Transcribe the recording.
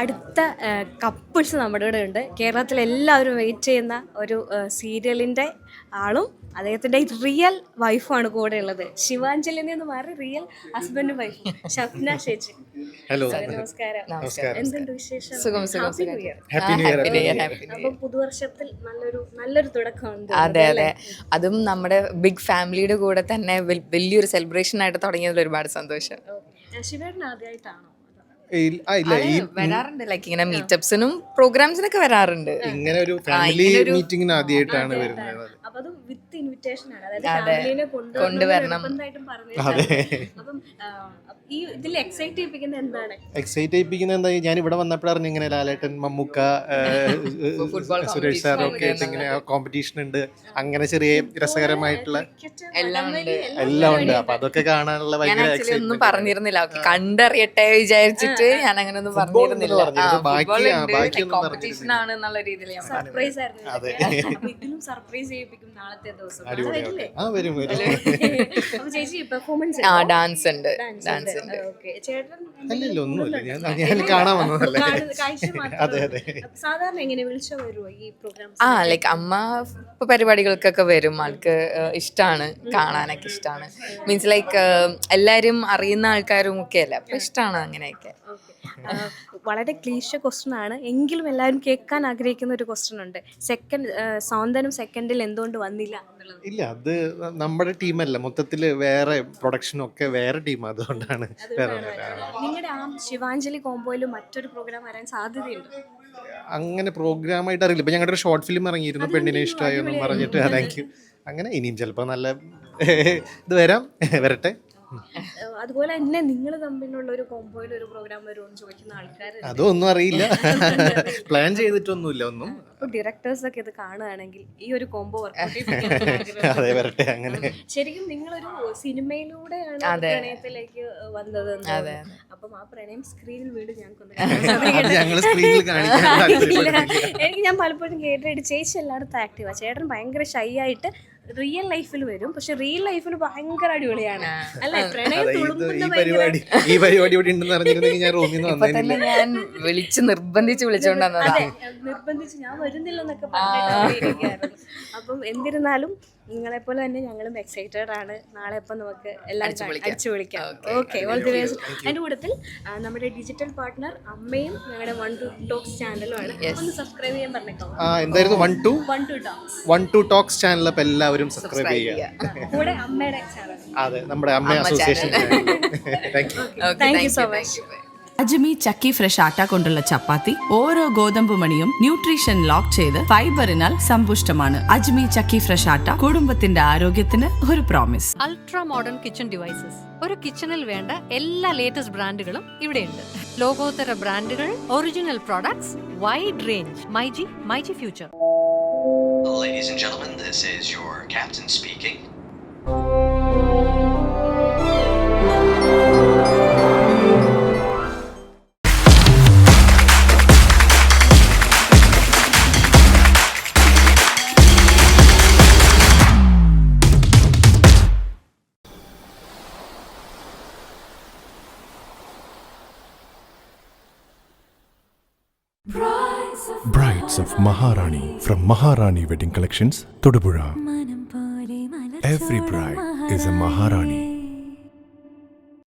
അടുത്ത കപ്പിൾസ് നമ്മുടെ ഇവിടെ ഉണ്ട്. കേരളത്തിൽ എല്ലാവരും വെയിറ്റ് ചെയ്യുന്ന ഒരു സീരിയലിന്റെ ആളും അദ്ദേഹത്തിന്റെ റിയൽ വൈഫാണ് കൂടെ ഉള്ളത്. ശിവാഞ്ജലിനെ എന്ന് മാറി റിയൽ ഹസ്ബൻഡ് വൈഫ് ഷപ്ന ചേച്ചി. ഹലോ നമസ്കാരം. എന്തുണ്ട് വിശേഷം? ഹാപ്പി പുതുവർഷത്തിൽ നല്ലൊരു നല്ലൊരു തുടക്കമുണ്ട്. അതെ അതെ. അതും നമ്മുടെ ബിഗ് ഫാമിലിയുടെ കൂടെ തന്നെ വലിയൊരു സെലിബ്രേഷൻ ആയിട്ട് തുടങ്ങിയതിൽ ഒരുപാട് സന്തോഷം ശിവേട്ടൻ ആദ്യമായിട്ടാണോ വരാറുണ്ട്. ലൈക്ക് ഇങ്ങനെ മീറ്റപ്സിനും പ്രോഗ്രാംസിനൊക്കെ വരാറുണ്ട്. ഇങ്ങനെ ഒരു ഫാമിലി മീറ്റിംഗിന് ആദ്യമായിട്ടാണ് വരുന്നത്. അപ്പൊ അത് വിത്ത് ഇൻവിറ്റേഷൻ ആണ്. അതായത് ഫാമിലിനെ കൊണ്ടുവരണം. അപ്പം ഈ ഇതിൽ എക്സൈറ്റ് ചെയ്യിപ്പിക്കുന്ന എന്താണ്? എക്സൈറ്റ് ചെയ്യിപ്പിക്കുന്നത് എന്താ? ഞാൻ ഇവിടെ വന്നപ്പോഴാണ് ഇങ്ങനെ ലാലേട്ടൻ മമ്മൂക്ക സുരേഷ് സാർ ഒക്കെ ഇങ്ങനെ കോമ്പറ്റീഷൻ ഉണ്ട്. അങ്ങനെ ചെറിയ രസകരമായിട്ടുള്ള എല്ലാം ഉണ്ട്. എല്ലാം ഉണ്ട്. അപ്പൊ അതൊക്കെ കാണാനുള്ള ഞാൻ ഭയങ്കര ആക്ച്വലി ഒന്നും പറഞ്ഞിരുന്നില്ല. ഓക്കെ കണ്ടറിയട്ടെ വിചാരിച്ചിട്ട് ഞാൻ അങ്ങനെ ഒന്നും പറഞ്ഞിരുന്നില്ല. കോമ്പറ്റീഷൻ ആണ് എന്നുള്ള രീതിയിൽ സർപ്രൈസ് ആയിരുന്നു. ഇതിലും സർപ്രൈസ് ചെയ്യിപ്പിക്കും. ആ ഡാൻസ് ഉണ്ട്? ഡാൻസ് ഉണ്ട് ഓക്കെ. ചേട്ടൻ അല്ലല്ലോ ഒന്നുമില്ല. ഞാൻ ഞാൻ കാണാൻ വന്നതല്ലേ? അതെ അതെ സാധാരണ എങ്ങനെ വിളിച്ചോ ഈ പ്രോഗ്രാം ആ ലൈക്ക് അമ്മ ഇപ്പൊ പരിപാടികൾക്കൊക്കെ വരും. ആൾക്ക് ഇഷ്ടമാണ് കാണാനൊക്കെ ഇഷ്ടമാണ് മീൻസ് ലൈക്ക് എല്ലാരും അറിയുന്ന ആൾക്കാരും ഒക്കെ അല്ല? അപ്പൊ ഇഷ്ടമാണ് അങ്ങനെയൊക്കെ. വളരെ ക്ലീശ ക്വസ്റ്റൻ ആണ്. എങ്കിലും എല്ലാവരും കേൾക്കാൻ ആഗ്രഹിക്കുന്ന ഒരു ക്വസ്റ്റൻ ഉണ്ട്. സെക്കൻഡ് സൗന്ദര്യം സെക്കൻഡിൽ എന്തുകൊണ്ട് വന്നില്ല. എന്നുള്ളത് ഇല്ല അത് നമ്മുടെ ടീമല്ല. മൊത്തത്തിൽ വേറെ പ്രൊഡക്ഷനും ഒക്കെ വേറെ ടീം അതുകൊണ്ടാണ്. നിങ്ങളുടെ ആ ശിവാഞ്ജലി കോമ്പോയിൽ മറ്റൊരു പ്രോഗ്രാം വരാൻ സാധ്യതയുണ്ട്? അങ്ങനെ പ്രോഗ്രാമായിട്ട് അറിയില്ല. ഇപ്പൊ ഞങ്ങളുടെ ഒരു ഷോർട്ട് ഫിലിം ഇറങ്ങിയിരുന്നു പെണ്ണിനെ ഇഷ്ടമായി എന്ന് പറഞ്ഞിട്ട്. താങ്ക് യു അങ്ങനെ ഇനിയും ചിലപ്പോൾ നല്ല ഇത് വരാം. വരട്ടെ. അതുപോലെ തന്നെ നിങ്ങൾ തമ്മിലുള്ള ഒരു കോമ്പോയിൽ ഒരു പ്രോഗ്രാം വരുമോ എന്ന് ചോദിക്കുന്ന ആൾക്കാർ അതൊന്നും അറിയില്ല. പ്ലാൻ ചെയ്തിട്ടൊന്നുമില്ല ഒന്നും. ഡയറക്ടേഴ്സ് ഒക്കെ ഇത് കാണുകയാണെങ്കിൽ ഈ ഒരു കോംബോ അതെ വരട്ടെ അങ്ങനെ. ശരിക്കും നിങ്ങളൊരു സിനിമയിലൂടെയാണ് പ്രണയത്തിലേക്ക് വന്നത്. അപ്പം ആ പ്രണയം സ്ക്രീനിൽ വീട് ഞങ്ങൾക്ക് ഞങ്ങൾ സ്ക്രീനിൽ കാണിക്കാൻ എനിക്ക് ഞാൻ പലപ്പോഴും കേട്ടിട്ട് ചേച്ചി എല്ലായിടത്തും ആക്റ്റീവാ ചേട്ടൻ ഭയങ്കര ഷൈ ആയിട്ട് റിയൽ ലൈഫിൽ വരും. പക്ഷെ റിയൽ ലൈഫിൽ ഭയങ്കര അടിപൊളിയാണ്. അല്ലെ? പ്രണയം ഈ പരിപാടി ഈ പരിപാടി ഇവിടെ ഉണ്ടെന്ന് അറിഞ്ഞിരുന്നെങ്കിൽ ഞാൻ റൂമിൽ നിന്ന് ഇപ്പൊ വന്നേനില്ല ഞാൻ വിളിച്ച് നിർബന്ധിച്ച് വിളിച്ചോണ്ടാ അതെ നിർബന്ധിച്ച് ഞാൻ വരുന്നില്ലെന്നൊക്കെ അപ്പം എന്നിരുന്നാലും നിങ്ങളെ പോലെ തന്നെ ഞങ്ങളും എക്സൈറ്റഡ് ആണ്. നാളെ ഇപ്പം നമുക്ക് എല്ലാവരും അടിച്ചു വിളിക്കാം ഓക്കെ ഓൾ ദി വേസ് അതിന്റെ കൂട്ടത്തിൽ നമ്മുടെ ഡിജിറ്റൽ പാർട്ട്ണർ അമ്മയും ഞങ്ങളുടെ വൺ ടു ടോക്സ് ആണ്. ഒന്ന് സബ്സ്ക്രൈബ് ചെയ്യാൻ പറഞ്ഞേക്കാം? ആ എന്തായിരുന്നു? One two one two talks one two talks channel അപ്പൊ എല്ലാവരും സബ്സ്ക്രൈബ് ചെയ്യുക. കൂടെ അമ്മയുടെ ചാനൽ അതെ നമ്മുടെ Amma association thank you so much Ajmi Chakki fresh atta കൊണ്ടുള്ള ചപ്പാത്തി ഓരോ ഗോതമ്പ് മണിയും ന്യൂട്രീഷൻ ലോക്ക് ചെയ്ത് ഫൈബറിനാൽ സമ്പുഷ്ടമാണ്. അജ്മി ചക്കി ഫ്രഷ് ആട്ട കുടുംബത്തിന്റെ ആരോഗ്യത്തിന് ഒരു promise ultra modern kitchen devices ഒരു കിച്ചണിൽ വേണ്ട എല്ലാ ലേറ്റസ്റ്റ് ബ്രാൻഡുകളും ഇവിടെയുണ്ട്. ലോകോത്തര ബ്രാൻഡുകൾ original products wide range myG myG future Ladies and gentlemen, this is your captain speaking. Brides of Maharani from Maharani Wedding Collections, Todupuzha. Every bride is a Maharani.